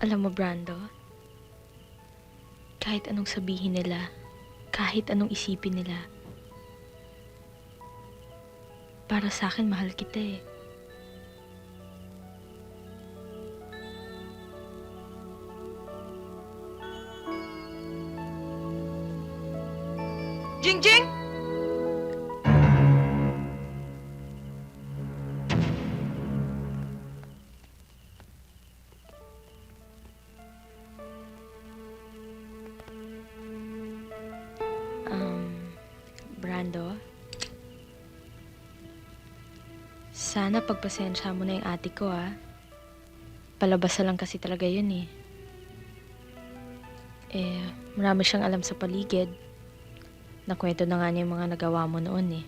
Alam mo, Brando, kahit anong sabihin nila, kahit anong isipin nila, para sa akin, mahal kita eh. Jing Jing! Brando? Sana pagpasensya mo na yung ate ko, ah. Palabasa lang kasi talaga yun, eh. Eh, marami siyang alam sa paligid. Nakwento na nga niya yung mga nagawa mo noon, eh.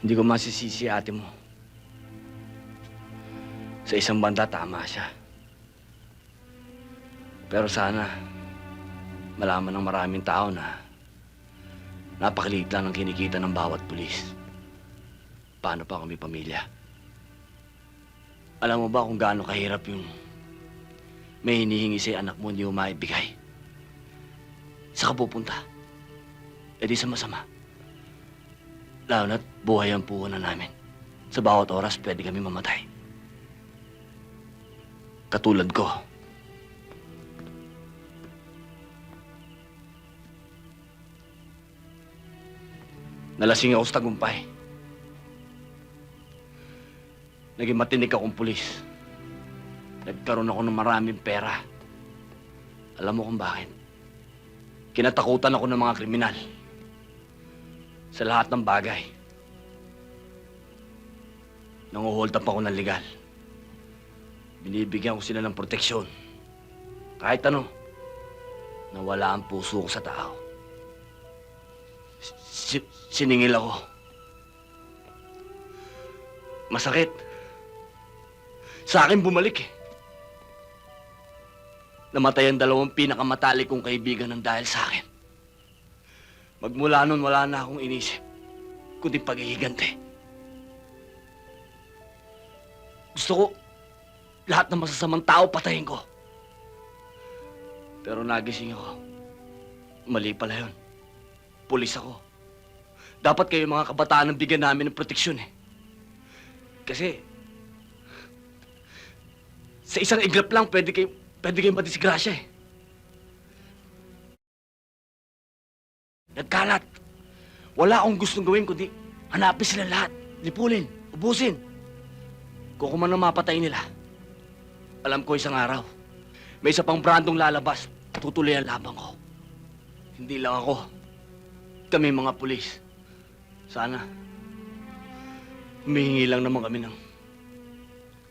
Hindi ko masisisi ate mo. Sa isang banda, tama siya. Pero sana, malaman ng maraming tao na napakaliit lang ang kinikita ng bawat pulis. Paano pa kami pamilya? Alam mo ba kung gaano kahirap yung may hinihingi sa'yo anak mo hindi mo maibigay? Sa pupunta? E di sa masama. Lalo na't buhay ang puhunan namin. Sa bawat oras, pwede kami mamatay. Katulad ko. Nalasing ako sa tagumpay. Naging matinik akong pulis. Nagkaroon ako ng maraming pera. Alam mo kung bakit? Kinatakutan ako ng mga kriminal sa lahat ng bagay. Nanguhold up ako ng legal. Binibigyan ko sila ng proteksyon. Kahit ano, nawala ang puso ko sa tao. Si- siningil ako. Masakit. Sa akin bumalik eh. Namatay ang dalawang pinakamatalik kong kaibigan ng dahil sa akin. Magmula nun, wala na akong inisip, kundi paghihigante. Gusto ko, lahat ng masasamang tao patayin ko. Pero nagising ako. Mali pala yun. Pulis ako. Dapat kayo mga kabataan ang bigyan namin ng proteksyon eh. Kasi, sa isang iglap lang, pwede kayo, pwede kayong madisgrasya eh. Nagkalat. Wala akong gustong gawin kundi hanapin sila lahat. Lipulin, ubusin. Kung kuman ang mapatay nila. Alam ko isang araw, may isa pang brandong lalabas. Tutuloy ang labang ko. Hindi lang ako. Kami mga pulis. Sana, humihingi lang naman kami ng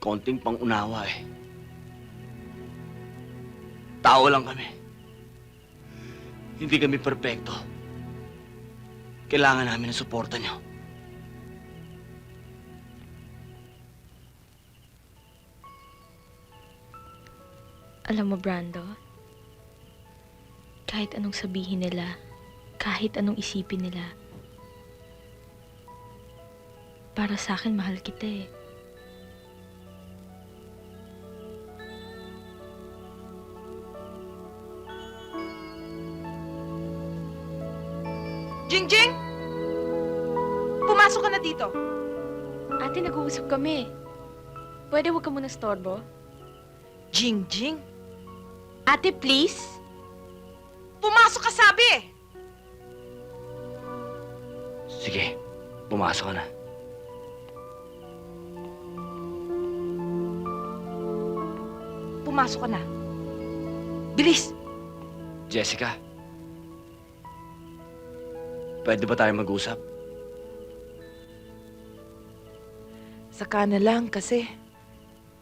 konting pangunawa eh. Tao lang kami. Hindi kami perpekto. Kailangan namin ng suporta niyo. Alam mo, Brando, kahit anong sabihin nila, kahit anong isipin nila, para sa akin, mahal kita eh. Jing Jing! Pumasok ka na dito. Ate, nag-uusap kami. Pwede huwag ka muna storbo? Jing Jing? Ate, please? Pumasok ka sabi eh! Sige, pumasok ka na. Pumasok ka na. Bilis! Jessica, pwede ba tayo mag-usap? Saka na lang kasi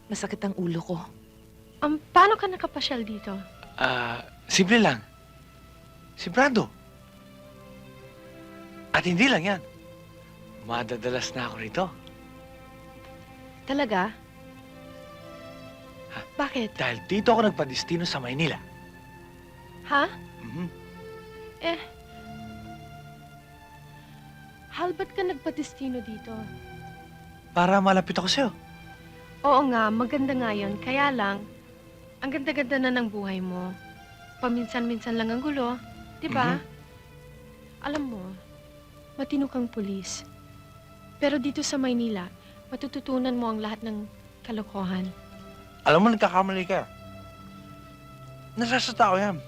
masakit ang ulo ko. Um, paano ka nakapasyal dito? Ah, simple lang. Si Brando. At hindi lang yan. Madadalas na ako rito. Talaga? Bakit? Dahil dito ako nagpadestino sa Maynila. Ha? Mhm. Eh, Hal, ba't ka nagpatestino dito? Para malapit ako sa'yo. Oo nga, maganda nga yun. Kaya lang, ang ganda-ganda na ng buhay mo. Paminsan-minsan lang ang gulo. Di ba? Alam mo, matino kang pulis. Pero dito sa Maynila, matututunan mo ang lahat ng kalokohan. Alam mo, nagkakamali ka. Nasa sa tao yan.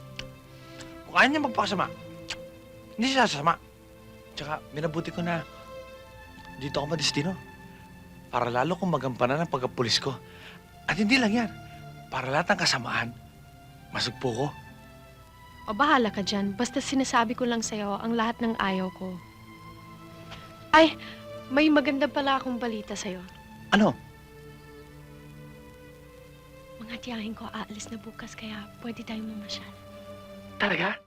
Kung kaya niya magpakasama, hindi siya sasama. Tsaka, minabuti ko na dito ako madestino. Para lalo kong magampanan ang pagkapulis ko. At hindi lang yan. Para lahat ng kasamaan, masugpo ko. O bahala ka dyan. Basta sinasabi ko lang sa'yo ang lahat ng ayaw ko. Ay, may maganda pala akong balita sa'yo. Ano? Tiyahin ko aalis na bukas kaya pwede tayong mamasyal. Talaga?